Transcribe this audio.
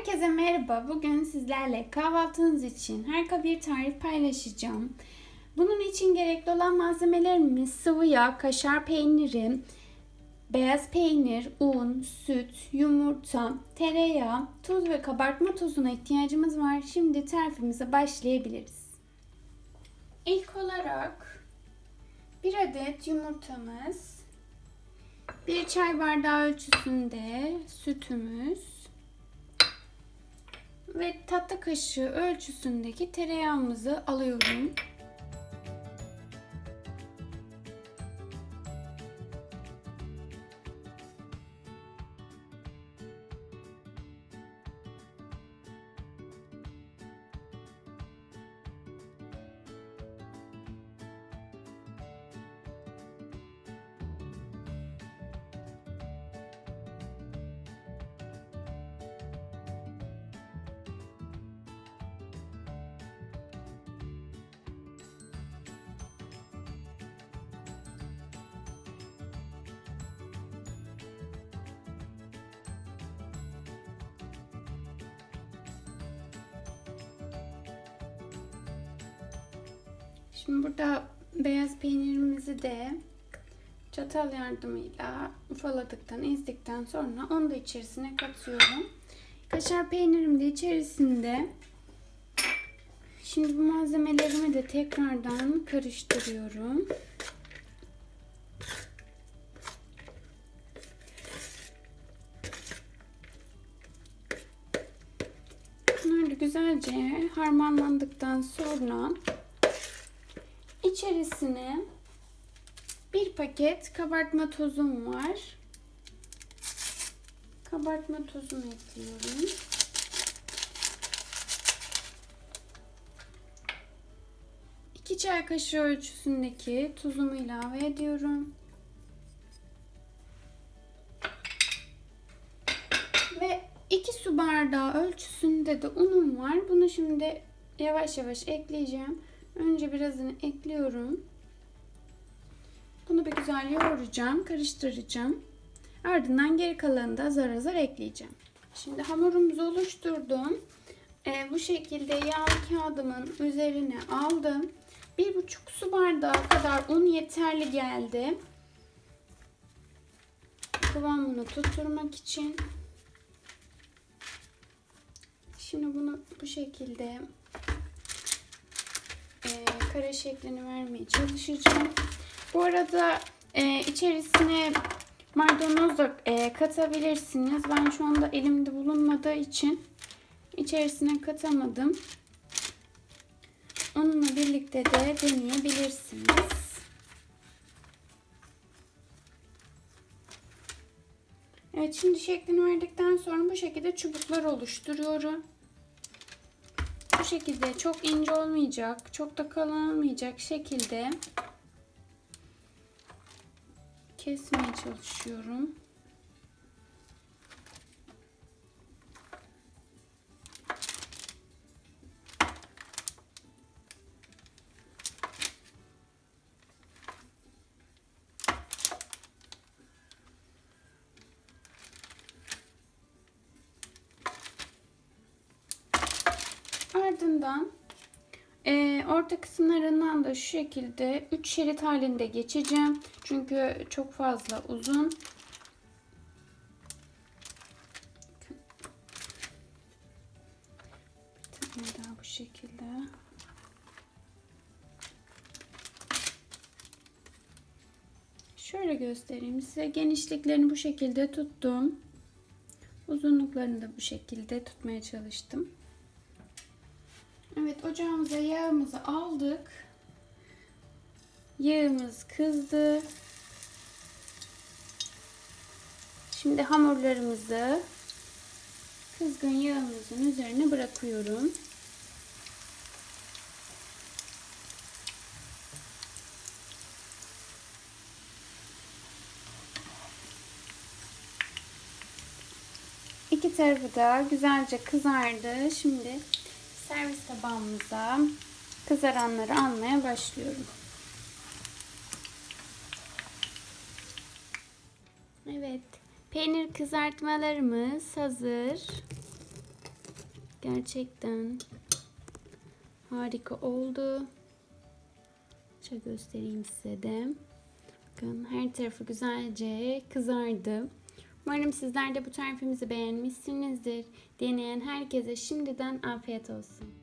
Herkese merhaba. Bugün sizlerle kahvaltınız için harika bir tarif paylaşacağım. Bunun için gerekli olan malzemelerimiz sıvı yağ, kaşar peyniri, beyaz peynir, un, süt, yumurta, tereyağı, tuz ve kabartma tozuna ihtiyacımız var. Şimdi tarifimize başlayabiliriz. İlk olarak bir adet yumurtamız, bir çay bardağı ölçüsünde sütümüz, ve tatlı kaşığı ölçüsündeki tereyağımızı alıyorum. Şimdi burada beyaz peynirimizi de çatal yardımıyla ufaladıktan, ezdikten sonra onu da içerisine katıyorum. Kaşar peynirim de içerisinde. Şimdi bu malzemelerimi de tekrardan karıştırıyorum. Bunlar da güzelce harmanlandıktan sonra İçerisine bir paket kabartma tozum var. Kabartma tozumu ekliyorum. İki çay kaşığı ölçüsündeki tuzumu ilave ediyorum. Ve iki su bardağı ölçüsünde de unum var. Bunu şimdi yavaş yavaş ekleyeceğim. Önce birazını ekliyorum. Bunu bir güzel yoğuracağım, karıştıracağım. Ardından geri kalanını da azar azar ekleyeceğim. Şimdi hamurumuzu oluşturdum. Ee, bu şekilde yağ kağıdımın üzerine aldım. Bir buçuk su bardağı kadar un yeterli geldi. Kıvamını tutturmak için. Şimdi bunu bu şekilde kare şeklini vermeye çalışacağım. Bu arada e, içerisine maydanoz da e, katabilirsiniz. Ben şu anda elimde bulunmadığı için içerisine katamadım. Onunla birlikte de deneyebilirsiniz. Evet şimdi şeklini verdikten sonra bu şekilde çubuklar oluşturuyorum. Şekilde çok ince olmayacak, çok da kalın olmayacak şekilde kesmeye çalışıyorum. Ardından e, orta kısımlarından da şu şekilde 3 şerit halinde geçeceğim. Çünkü çok fazla uzun. Bir tane daha bu şekilde. Şöyle göstereyim size. Genişliklerini bu şekilde tuttum. Uzunluklarını da bu şekilde tutmaya çalıştım. Evet ocağımıza yağımızı aldık. Yağımız kızdı. Şimdi hamurlarımızı kızgın yağımızın üzerine bırakıyorum. İki tarafı da güzelce kızardı. Şimdi servis tabağımıza kızaranları almaya başlıyorum. Evet. Peynir kızartmalarımız hazır. Gerçekten harika oldu. Şöyle göstereyim size de. Bakın her tarafı güzelce kızardı. Umarım sizler de bu tarifimizi beğenmişsinizdir. Deneyen herkese şimdiden afiyet olsun.